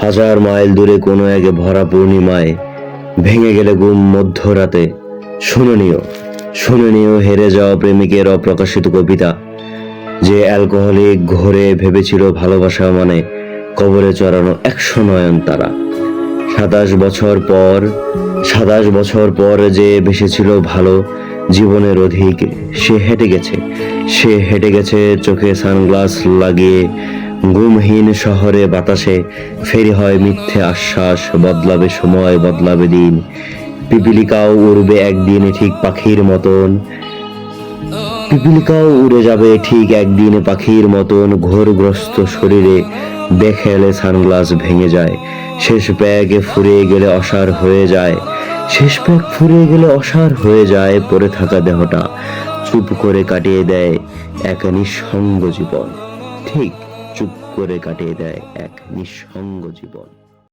হাজার মাইল দূরে কোনো এক ভরা পূর্ণিমায় ভেঙে গেলে গুম মধ্যরাতে। শুননীয় শুননীয় হেরে যাওয়া প্রেমিকের অপ্রকাশিত কবিতা। যে অ্যালকোহলিক ঘোরে ভেবেছিল ভালোবাসা মানে কবরে চড়ানো একশো নয়ন তারা। সাতাশ বছর পর, সাতাশ বছর পর যে বেসেছিল ভালো জীবনের অধিক, সে হেঁটে গেছে, সে হেঁটে গেছে চোখে সানগ্লাস লাগিয়ে ঘুমহীন শহরে বাতাসে ফেরি হয় মিথ্যে আশ্বাস, বদলাবে সময়, বদলাবে দিন। পিপিলিকাও উড়বে একদিন ঠিক পাখির মতন। পিপিলিকাও উড়ে যাবে ঠিক একদিন পাখির মতন। ঘোরগ্রস্ত শরীরে বেখেলে সানগ্লাস ভেঙে যায়। শেষ প্যাগে ফুরিয়ে গেলে অসার হয়ে যায়। শেষ প্যাগ ফুরিয়ে গেলে অসার হয়ে যায় পড়ে থাকা দেহটা। চুপ করে কাটিয়ে দেয় এক নিঃসঙ্গ জীবন। ঠিক চুপ করে কাটিয়ে দেয় এক নিঃসঙ্গ জীবন।